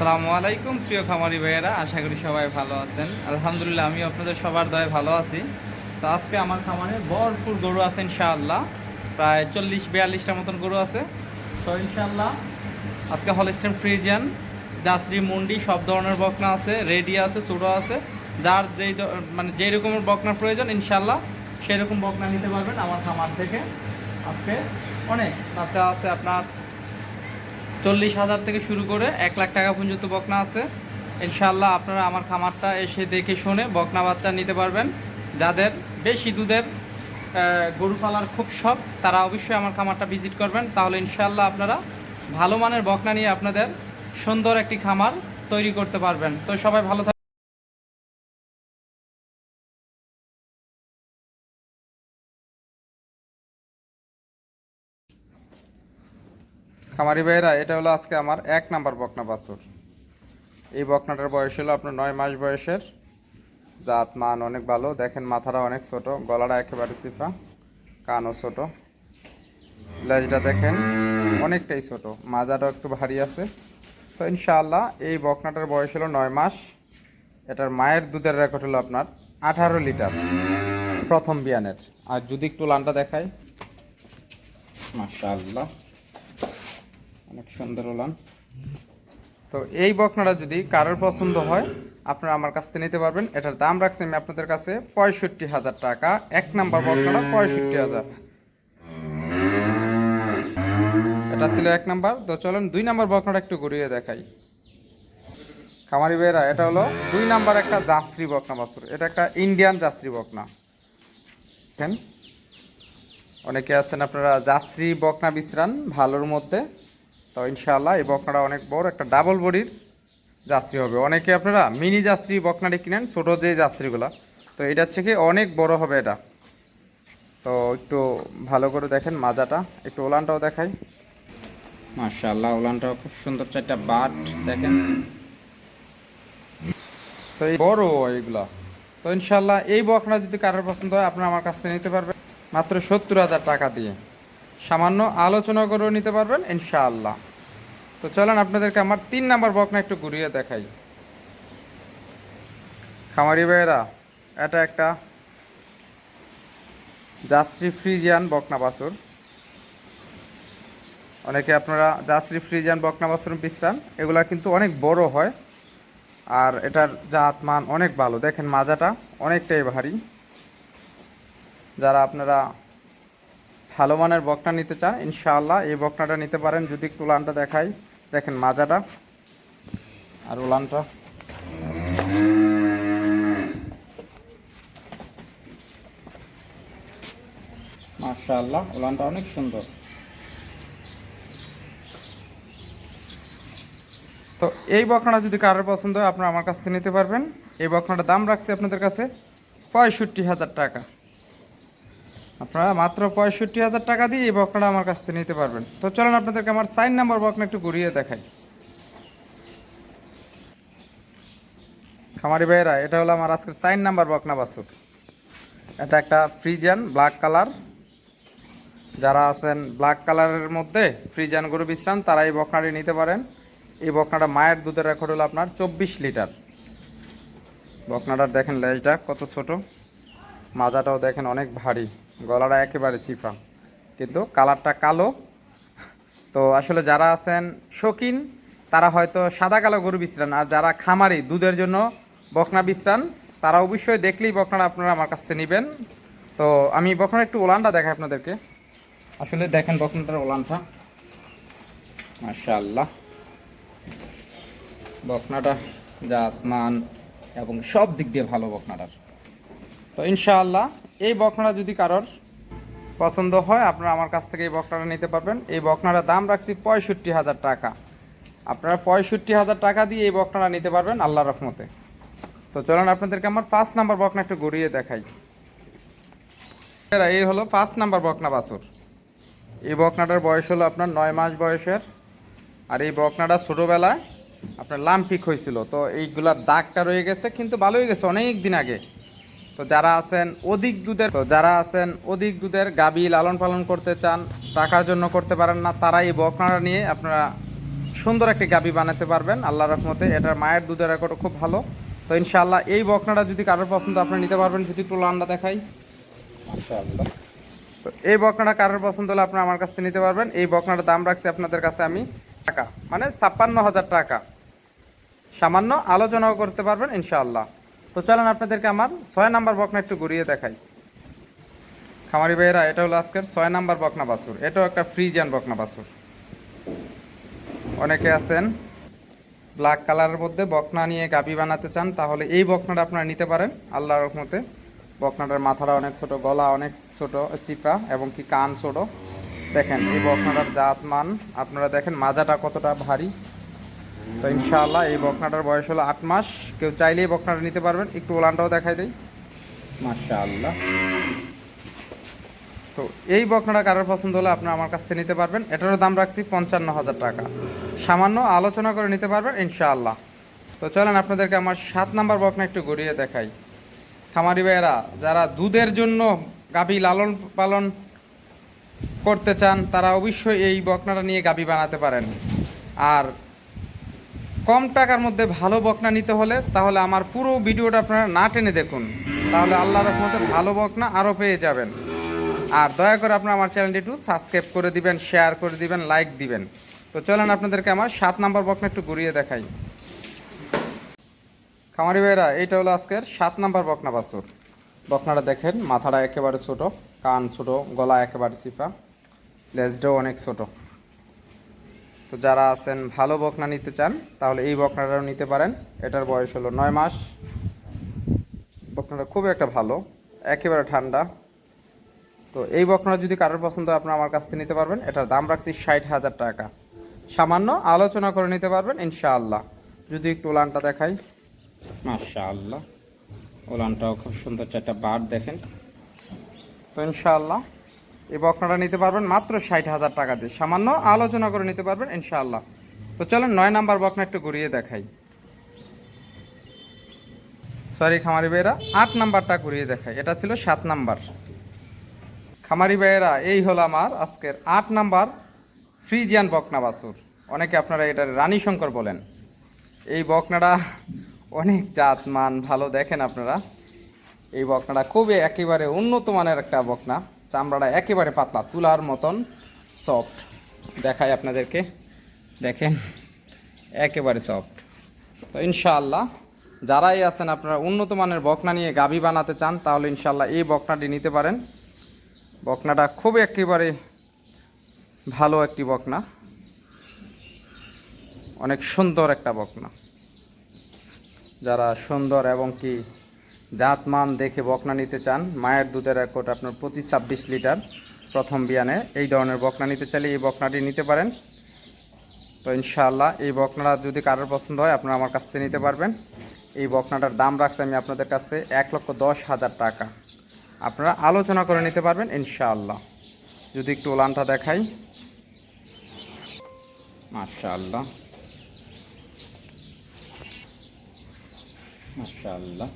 আসসালামু আলাইকুম, প্রিয় খামারি ভাইয়েরা, আশা করি সবাই ভালো আছেন। আলহামদুলিল্লাহ আমি আপনাদের সবার দয়ে ভালো আছি। তো আজকে আমার খামারে ভরপুর গরু আছে ইনশাআল্লাহ, প্রায় চল্লিশ বিয়াল্লিশটার মতন গরু আছে। তো ইনশাআল্লাহ, আজকে হলস্টেন ফ্রিজিয়ান জাসরি মুন্ডি সব ধরনের বকনা আছে, রেডি আছে, ছোটো আছে। যার যেই মানে যেই রকমের বকনার প্রয়োজন, ইনশাআল্লাহ, সেই রকম বকনা নিতে পারবেন আমার খামার থেকে। আজকে অনেক তাতে আছে আপনার চল্লিশ হাজার থেকে শুরু করে এক লাখ টাকা পর্যন্ত বকনা আছে। ইনশাল্লাহ আপনারা আমার খামারটা এসে দেখে শুনে বকনা বাচ্চা নিতে পারবেন। যাদের বেশি দুধের গরু পালার খুব শখ, তারা অবশ্যই আমার খামারটা ভিজিট করবেন। তাহলে ইনশাল্লাহ আপনারা ভালো মানের বকনা নিয়ে আপনাদের সুন্দর একটি খামার তৈরি করতে পারবেন। তো সবাই ভালো খামারি ভাইয়েরা, এটা হলো আজকে আমার এক নাম্বার বকনা বাছুর। এই বকনাটার বয়স হলো আপনার নয় মাস বয়সের। জাত, মান অনেক ভালো। দেখেন মাথাটা অনেক ছোট, গলাটা একেবারে সিফা কানও ছোট। লেজটা দেখেন অনেকটাই ছোট, মাজাটাও একটু ভারী আছে। তো ইনশাআল্লাহ এই বকনাটার বয়স হলো নয় মাস। এটার মায়ের দুধের রেকর্ড হলো আপনার আঠারো লিটার, প্রথম বিয়ানের। আর যদি একটু লানটা দেখাই, মাশাআল্লাহ। অনেক সুন্দর ওলান তো এই বকনাটা যদি কারোর পছন্দ হয়, আপনারা আমার কাছ থেকে নিতে পারবেন। এটার দাম রাখছি আমি আপনাদের কাছে পঁয়ষট্টি হাজার টাকা। এক নাম্বার বকনাটা পঁয়ষট্টি হাজার। এটা ছিল এক নাম্বার। তো চলেন দুই নাম্বার বকনাটা একটু ঘুরিয়ে দেখাই। খামারি বেরা এটা হলো দুই নাম্বার একটা জাস্ত্রী বকনা বাছুর। এটা একটা ইন্ডিয়ান জাস্ত্রী বকনা। অনেকে আছেন আপনারা যাত্রী বকনা বিশ্রান ভালোর মধ্যে। তো ইনশাআল্লাহ এই বকনাটা অনেক বড় একটা ডাবল বডির যাত্রী হবে। অনেকে আপনারা মিনি যাত্রী বকনাটি কিনেন ছোটো যে যাত্রীগুলা। তো এটার থেকে অনেক বড় হবে এটা। তো একটু ভালো করে দেখেন মাজাটা একটু ওলানটাও দেখাই। মাশাআল্লাহ ওলানটাও খুব সুন্দর চারটা বাট দেখেন। তো এই বড় এইগুলা। তো ইনশাল্লাহ এই বকনা যদি কারোর পছন্দ হয় আপনারা আমার কাছ থেকে নিতে পারবেন। মাত্র সত্তর হাজার টাকা দিয়ে। সামান্য আলোচনা করেও নিতে পারবেন ইনশাআল্লাহ। তো চলেন আপনাদেরকে আমার তিন নাম্বার বকনা একটু ঘুরিয়ে দেখাই। খামারি ভাইয়েরা, এটা একটা জাসরি ফ্রিজিয়ান বকনা বাছুর। অনেকে আপনারা জাসরি ফ্রিজিয়ান বকনা বাছুর বিশ্রান, এগুলা কিন্তু অনেক বড় হয় আর এটার জাত মান অনেক ভালো। দেখেন মাজাটা অনেকটাই ভারী। যারা আপনারা ভালো মানের বকনা নিতে চান, ইনশাআল্লাহ এই বকনাটা নিতে পারেন। যদি একটু উলানটা দেখাই দেখেন মাজাটা আর উলানটা। মাশাআল্লাহ, উলানটা অনেক সুন্দর। তো এই বকনাটা যদি কারোর পছন্দ হয়, আপনারা আমার কাছ থেকে নিতে পারবেন। এই বকনাটার দাম রাখছি আপনাদের কাছে পঁয়ষট্টি হাজার টাকা। আপনারা মাত্র পঁয়ষট্টি হাজার টাকা দিয়ে এই বকনাটা আমার কাছ থেকে নিতে পারবেন। তো চলেন আপনাদেরকে আমার সাইন নাম্বার বকনা একটু ঘুরিয়ে দেখাই। খামারি ভাইয়েরা, এটা হলো আমার আজকের সাইন নাম্বার বকনা বাসুর এটা একটা ফ্রিজিয়ান ব্ল্যাক কালার। যারা আছেন ব্ল্যাক কালারের মধ্যে ফ্রিজিয়ান গরু বিশ্রাম, তারা এই বকনাটি নিতে পারেন। এই বকনাটা মায়ের দুধের রেকর্ড হলো আপনার চব্বিশ লিটার। বকনাটার দেখেন লেজটা কত ছোট। মাজাটাও দেখেন অনেক ভারী। গলাটা একেবারে চিফা কিন্তু কালারটা কালো। তো আসলে যারা আছেন শৌখিন, তারা হয়তো সাদা কালো গরু বিশ্রান। আর যারা খামারি, দুধের জন্য বকনা বিশ্রান, তারা অবশ্যই দেখলেই বকনাটা আপনারা আমার কাছ থেকে নেবেন। তো আমি বকনার একটু ওলানটা দেখাই আপনাদেরকে। আসলে দেখেন বকনাটার ওলানটা। মাশাআল্লাহ। বকনাটা জাত মান এবং সব দিক দিয়ে ভালো বকনাটার। তো ইনশাআল্লাহ এই বকনাটা যদি কারোর পছন্দ হয়, আপনারা আমার কাছ থেকে এই বকনাটা নিতে পারবেন। এই বকনাটার দাম রাখছি পঁয়ষট্টি হাজার টাকা। আপনারা পঁয়ষট্টি হাজার টাকা দিয়ে এই বকনাটা নিতে পারবেন আল্লাহ রহমতে। তো চলুন আপনাদেরকে আমার পাঁচ নাম্বার বকনা একটু ঘুরিয়ে দেখাই। এই হলো পাঁচ নাম্বার বকনা বাসুর এই বকনাটার বয়স হলো আপনার নয় মাস বয়সের। আর এই বকনাটা ছোটোবেলায় আপনার লাম্পিক হয়েছিল। তো এইগুলার দাগটা রয়ে গেছে, কিন্তু ভালোই গেছে অনেক দিন আগে। তো যারা আছেন অধিক দুধের তো যারা আছেন অধিক দুধের গাবি লালন পালন করতে চান টাকার জন্য করতে পারেন না তারা এই বকনাটা নিয়ে আপনারা সুন্দর একটি গাবি বানাতে পারবেন। আল্লাহ রহমতে এটার মায়ের দুধের রেকর্ডও খুব ভালো। তো ইনশাআল্লাহ এই বকনাটা যদি কারোর পছন্দ আপনি নিতে পারবেন। যদি একটু লান্ডা দেখাই। তো এই বকনাটা কারোর পছন্দ হলে আপনি আমার কাছ থেকে নিতে পারবেন। এই বকনাটার দাম রাখছি আপনাদের কাছে আমি টাকা মানে ছাপ্পান্ন হাজার টাকা। সামান্য আলোচনাও করতে পারবেন ইনশাআল্লাহ। তো চলেন আপনাদেরকে আমার ছয় নাম্বার বকনা একটু ঘুরিয়ে দেখাই। খামারি ভাইয়েরা, এটা হলো আজকের ছয় নাম্বার বকনা বাছুর। এটাও একটা ফ্রিজিয়ান বকনা বাছুর। অনেকে আছেন, ব্ল্যাক কালারের মধ্যে বকনা নিয়ে গাবি বানাতে চান, তাহলে এই বকনাটা আপনারা নিতে পারেন। আল্লাহর রহমতে বকনাটার মাথাটা অনেক ছোট, গলা অনেক ছোট, চিপা এবং কি কান ছোট। দেখেন, এই বকনাটার জাত মান আপনারা দেখেন মাজাটা কতটা ভারী। তো ইনশাআল্লাহ এই বকনাটার বয়স হলো আট মাস। কেউ চাইলেই বকনাটা নিতে পারবেন। একটু ওলানটাও দেখাই দেই। মাশাআল্লাহ। তো এই বকনাটা কারোর পছন্দ হলে আপনি আমার কাছ থেকে নিতে পারবেন। এটারও দাম রাখছি পঞ্চান্ন হাজার টাকা। সামান্য আলোচনা করে নিতে পারবেন, ইনশাআল্লাহ। তো চলেন আপনাদেরকে আমার সাত নাম্বার বকনা একটু ঘুরিয়ে দেখাই। খামারি ভাইয়েরা, যারা দুধের জন্য গাভী লালন পালন করতে চান, তারা অবশ্যই এই বকনাটা নিয়ে গাভী বানাতে পারেন। আর কম টাকার মধ্যে ভালো বকনা নিতে হলে তাহলে আমার পুরো ভিডিওটা আপনারা না টেনে দেখুন। তাহলে আল্লাহর রহমতে ভালো বকনা আরও পেয়ে যাবেন। আর দয়া করে আপনারা আমার চ্যানেলটি একটু সাবস্ক্রাইব করে দিবেন শেয়ার করে দিবেন লাইক দিবেন। তো চলেন আপনাদেরকে আমার সাত নাম্বার বকনা একটু ঘুরিয়ে দেখাই। খামারি ভাইরা এইটা হলো আজকের সাত নাম্বার বকনা বাছুর। বকনাটা দেখেন, মাথাটা একেবারে ছোট, কান ছোট, গলা একেবারে চিপা লেজটাও অনেক ছোট। তো যারা আছেন, ভালো বকনা নিতে চান, তাহলে এই বকনাটাও নিতে পারেন। এটার বয়স হলো নয় মাস। বকনাটা খুব একটা ভালো, একেবারে ঠান্ডা। তো এই বকনাটা যদি কারোর পছন্দ আপনারা আমার কাছ থেকে নিতে পারবেন। এটার দাম রাখছি ষাট হাজার টাকা। সামান্য আলোচনা করে নিতে পারবেন, ইনশাআল্লাহ। যদি একটু ওলানটা দেখাই। মাশাআল্লাহ। ওলানটাও খুব সুন্দর চারটা বার দেখেন। তো ইনশাআল্লাহ। এই বকনাটা নিতে পারবেন মাত্র ষাট হাজার টাকা দিয়ে। সামান্য আলোচনা করে নিতে পারবেন, ইনশাআল্লাহ। তো চলেন নয় নাম্বার বকনা একটু ঘুরিয়ে দেখাই। সরি খামারি ভাইয়েরা, আট নাম্বারটা ঘুরিয়ে দেখাই। এটা ছিল সাত নাম্বার। খামারি ভাইয়েরা, এই হলো আমার আজকের আট নাম্বার ফ্রিজিয়ান বকনা বাছুর। অনেকে আপনারা এটা রানী শঙ্কর বলেন। এই বকনাটা অনেক জাত মান ভালো দেখেন আপনারা। এই বকনাটা খুবই একেবারে উন্নত মানের একটা বকনা। চামড়াটা একেবারে পাতলা, তুলার মতন সফট দেখাই আপনাদেরকে। দেখেন, একেবারে সফট তো ইনশাআল্লাহ, যারাই আছেন আপনারা উন্নত মানের বকনা নিয়ে গাবি বানাতে চান, তাহলে ইনশাআল্লাহ এই বকনাটি নিতে পারেন। বকনাটা খুব একেবারে ভালো একটি বকনা। অনেক সুন্দর একটা বকনা। যারা সুন্দর এবং কি জাতমান দেখে বকনা নিতে চান, মায়ের দুধের রেকর্ড আপনার পঁচিশ ছাব্বিশ লিটার প্রথম বিয়ানে। এই ধরনের বকনা নিতে চাইলে এই বকনাটি নিতে পারেন। তো ইনশাআল্লাহ এই বকনাটা যদি কারোর পছন্দ হয়, আপনারা আমার কাছ থেকে নিতে পারবেন। এই বকনাটার দাম রাখছি আমি আপনাদের কাছে এক লক্ষ দশ হাজার টাকা। আপনারা আলোচনা করে নিতে পারবেন ইনশাআল্লাহ। যদি একটু ওলানটা দেখাই। মাশাআল্লাহ। মাশাআল্লাহ।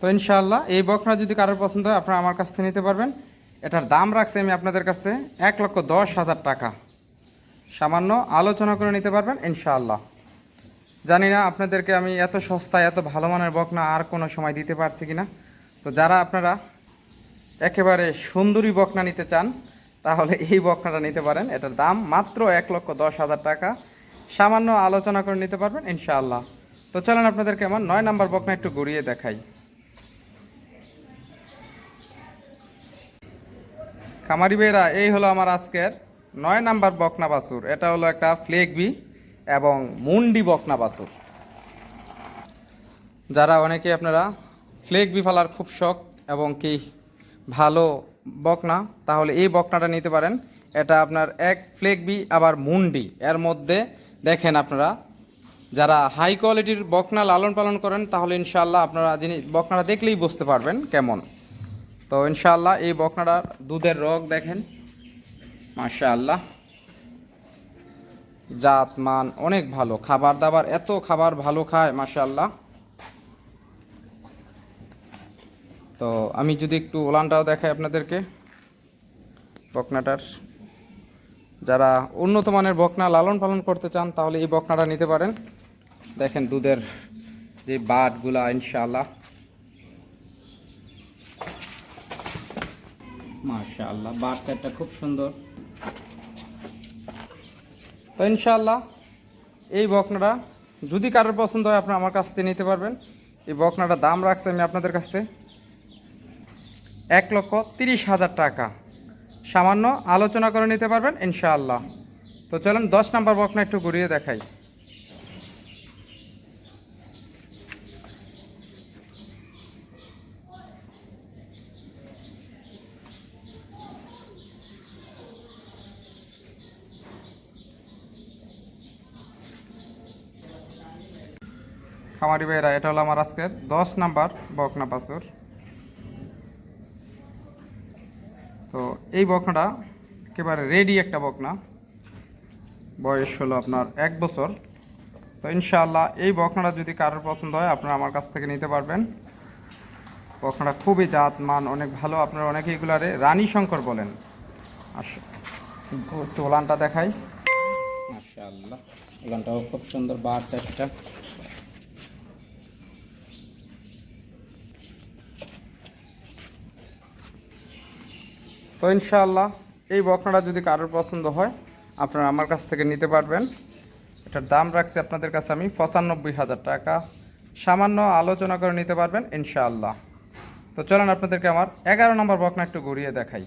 তো ইনশাআল্লাহ এই বকনা যদি কারোর পছন্দ হয়, আপনারা আমার কাছ থেকে নিতে পারবেন। এটার দাম রাখছি আমি আপনাদের কাছে এক লক্ষ দশ হাজার টাকা। সামান্য আলোচনা করে নিতে পারবেন, ইনশাআল্লাহ। জানি না আপনাদেরকে আমি এত সস্তায়, এত ভালো মানের বকনা আর কোনো সময় দিতে পারছি কিনা। তো যারা আপনারা একেবারে সুন্দরী বকনা নিতে চান, তাহলে এই বকনাটা নিতে পারেন। এটার দাম মাত্র এক লক্ষ দশ হাজার টাকা। সামান্য আলোচনা করে নিতে পারবেন, ইনশাআল্লাহ। তো চলেন আপনাদেরকে আমার নয় নাম্বার বকনা একটু ঘুরিয়ে দেখাই। খামারি বেরা এই হলো আমার আজকের নয় নাম্বার বকনা বাছুর। এটা হলো একটা ফ্লেগবি এবং মুন্ডি বকনা বাছুর। যারা অনেকে আপনারা ফ্লেগ বি ফালার খুব শখ এবং কি ভালো বকনা, তাহলে এই বকনাটা নিতে পারেন। এটা আপনার এক ফ্লেগ বি আবার মুন্ডি। এর মধ্যে দেখেন আপনারা, যারা হাই কোয়ালিটির বকনা লালন পালন করেন, তাহলে ইনশাল্লাহ আপনারা জিনিস বকনাটা দেখলেই বুঝতে পারবেন কেমন। তো ইনশাল্লাহ এই বকনাটার দুধের রোগ দেখেন। মাশাআল্লাহ। জাত মান অনেক ভালো। খাবার দাবার এত খাবার ভালো খায়, মাশাআল্লাহ। তো আমি যদি একটু ওলানটাও দেখাই আপনাদেরকে। বকনাটার। যারা উন্নত মানের বকনা লালন পালন করতে চান, তাহলে এই বকনাটা নিতে পারেন। দেখেন দুধের যে বাটগুলা, ইনশাআল্লাহ। মাশাআল্লাহ বাট চারটা খুব সুন্দর। তো ইনশাআল্লাহ, এই বকনাটা যদি কারোর পছন্দ হয় আপনি আমার কাছ থেকে নিতে পারবেন। এই বকনাটার দাম রাখছে আমি আপনাদের কাছে এক লক্ষ তিরিশ হাজার টাকা। সামান্য আলোচনা করে নিতে পারবেন, ইনশাআল্লাহ। তো চলেন, দশ নাম্বার বকনা একটু ঘুরিয়ে দেখাই। খামারি ভাইরা এটা হলো আমার আজকের দশ নাম্বার বকনা বাছুর। তো এই বকনাটা একেবারে রেডি একটা বকনা। বয়স হলো আপনার এক বছর। তো ইনশাআল্লাহ এই বকনাটা যদি কারোর পছন্দ হয়, আপনারা আমার কাছ থেকে নিতে পারবেন। বকনাটা খুবই জাত মান অনেক ভালো। আপনারা অনেকে এগুলারে রানী শঙ্কর বলেন। আস- ওলানটা দেখাই। মাশাআল্লাহ, ওলানটাও খুব সুন্দর বার চারটা তো ইনশাআল্লাহ এই বকনাটা যদি কারোর পছন্দ হয়, আপনারা আমার কাছ থেকে নিতে পারবেন। এটার দাম রাখছি আপনাদের কাছে আমি পঁচানব্বই হাজার টাকা। সামান্য আলোচনা করে নিতে পারবেন ইনশাআল্লাহ। তো চলেন আপনাদেরকে আমার এগারো নম্বর বকনা একটু ঘুরিয়ে দেখাই।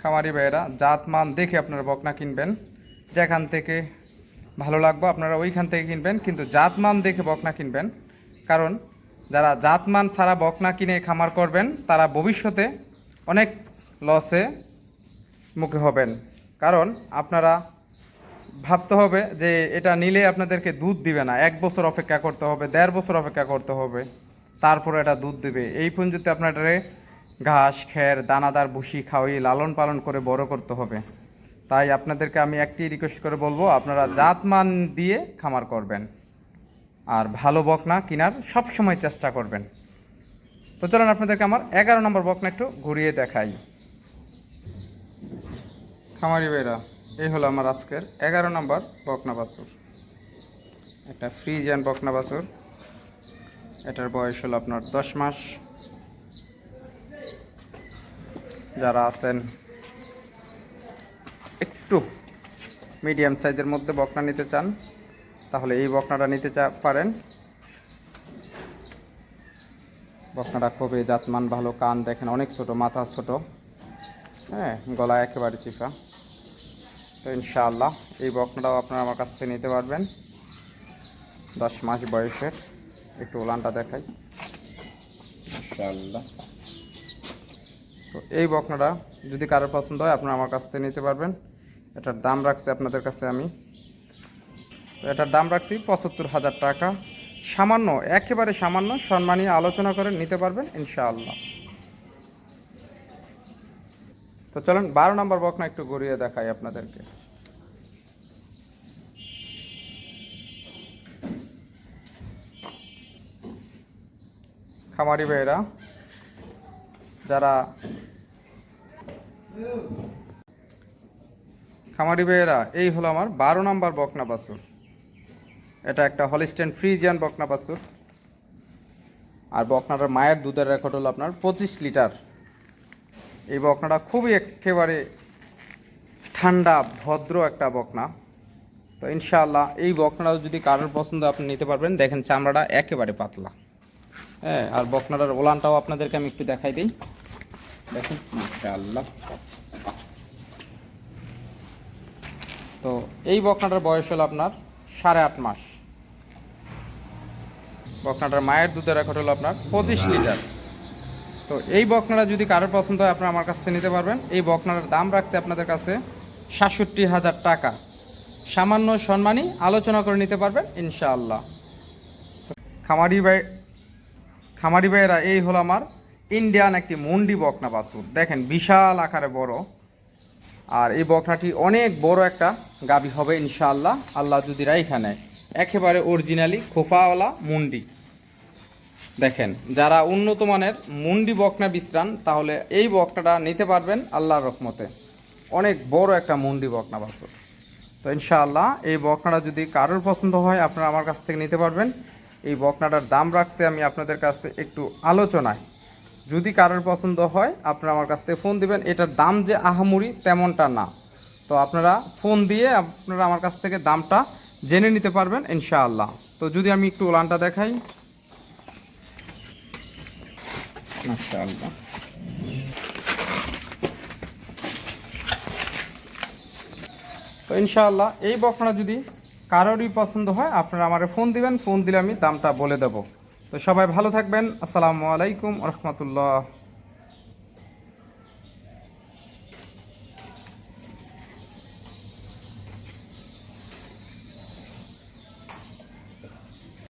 খামারি ভাইয়েরা জাত মান দেখে আপনারা বকনা কিনবেন। যেখান থেকে ভালো লাগবে আপনারা ওইখান থেকে কিনবেন, কিন্তু জাত মান দেখে বকনা কিনবেন। কারণ যারা জাতমান ছাড়া বকনা কিনে খামার করবেন, তারা ভবিষ্যতে অনেক লসে মুখে হবেন। কারণ আপনারা ভাবতে হবে যে এটা নিলে আপনাদেরকে দুধ দিবে না। এক বছর অপেক্ষা করতে হবে, দেড় বছর অপেক্ষা করতে হবে, তারপরে এটা দুধ দিবে। এই পর্যন্ত আপনাদের ঘাস, খের, দানাদার, ভুসি খাওয়াই লালন পালন করে বড় করতে হবে। তাই আপনাদেরকে আমি একটি রিকোয়েস্ট করে বলব, আপনারা জাতমান দিয়ে খামার করবেন। আর ভালো বকনা কেনার সব সময় চেষ্টা করবেন। তো চলুন আপনাদেরকে আমার এগারো নম্বর বকনা একটু ঘুরিয়ে দেখাই। খামারি ভাইরা, এই হলো আমার আজকের এগারো নম্বর বকনা বাছুর। একটা ফ্রিজিয়ান বকনা বাছুর। এটার বয়স হলো আপনার দশ মাস। যারা আছেন একটু মিডিয়াম সাইজের মধ্যে বকনা নিতে চান তাহলে এই বকনাটা নিতে চা পারেন। বকনাটা খুবই জাতমান ভালো কান দেখেন অনেক ছোট মাথা ছোট। হ্যাঁ গলা একেবারে চিফা তো ইনশাআল্লাহ এই বকনাটাও আপনারা আমার কাছ থেকে নিতে পারবেন। দশ মাস বয়সের একটু ওলানটা দেখাই। ইনশাআল্লাহ। তো এই বকনাটা যদি কারোর পছন্দ হয় আপনারা আমার কাছ থেকে নিতে পারবেন। এটার দাম রাখছি আপনাদের কাছে আমি। তো এটার দাম রাখছি পঁচাত্তর হাজার টাকা। সামান্য, একেবারে সামান্য সম্মানীয় আলোচনা করে নিতে পারবেন, ইনশাআল্লাহ। তো চলেন, বারো নম্বর বকনা একটু ঘুরিয়ে দেখাই আপনাদেরকে। খামারি ভাইয়েরা, যারা খামারি ভাইয়েরা, এই হলো আমার বারো নম্বর বকনা বাছুর। এটা একটা হলিস্টেন ফ্রিজিয়ান বকনা বাছুর আর বকনাটার মায়ের দুধের রেকর্ড হলো আপনার পঁচিশ লিটার। এই বকনাটা খুবই একেবারে ঠান্ডা, ভদ্র একটা বকনা। তো ইনশাআল্লাহ এই বকনাটা যদি কারোর পছন্দ আপনি নিতে পারবেন। দেখেন চামড়াটা একেবারে পাতলা। হ্যাঁ আর বকনাটার ওলানটাও আপনাদেরকে আমি একটু দেখাই দিই। দেখেন ইনশাআল্লাহ তো এই বকনাটার বয়স হলো আপনার সাড়ে আট মাস। বকনাটার মায়ের দুধের রেকর্ড হলো আপনার পঁচিশ লিটার। তো এই বকনাটা যদি কারোর পছন্দ হয় আপনারা আমার কাছ থেকে নিতে পারবেন। এই বকনাটার দাম রাখছে আপনাদের কাছে সাতষট্টি হাজার টাকা। সামান্য সম্মানই আলোচনা করে নিতে পারবেন ইনশাআল্লাহ। খামারি ভাই খামারি ভাইয়েরা এই হলো আমার ইন্ডিয়ান একটি মুন্ডি বকনা বাছুর। দেখেন বিশাল আকারে বড়। আর এই বকনাটি অনেক বড় একটা গাবি হবে ইনশাআল্লাহ। আল্লাহ যদি রাইখা নেয়। একেবারে অরিজিনালি খোফাওয়ালা মুন্ডি। দেখেন, যারা উন্নত মানের মুন্ডি বকনা বিশ্রান তাহলে এই বকনাটা নিতে পারবেন আল্লাহর রহমতে। অনেক বড় একটা মুন্ডি বকনা বাছুর। তো ইনশাআল্লাহ, এই বকনাটা যদি কারোর পছন্দ হয়, আপনারা আমার কাছ থেকে নিতে পারবেন। এই বকনাটার দাম রাখছে আমি আপনাদের কাছে একটু আলোচনায়। যদি কারোর পছন্দ হয়, আপনারা আমার কাছ থেকে ফোন দিবেন। এটার দাম যে আহামুরি তেমনটা না। তো আপনারা ফোন দিয়ে আপনারা আমার কাছ থেকে দামটা জেনে নিতে পারবেন ইনশাআল্লাহ। তো যদি আমি একটু ওলানটা দেখাই। মাশাআল্লাহ তো ইনশাআল্লাহ, এই বকনা যদি কারোরই পছন্দ হয়, আপনারা আমার ফোন দিবেন, ফোন দিলে আমি দামটা বলে দেব। তো সবাই ভালো থাকবেন। আসসালামু আলাইকুম রহমতুল্লাহ।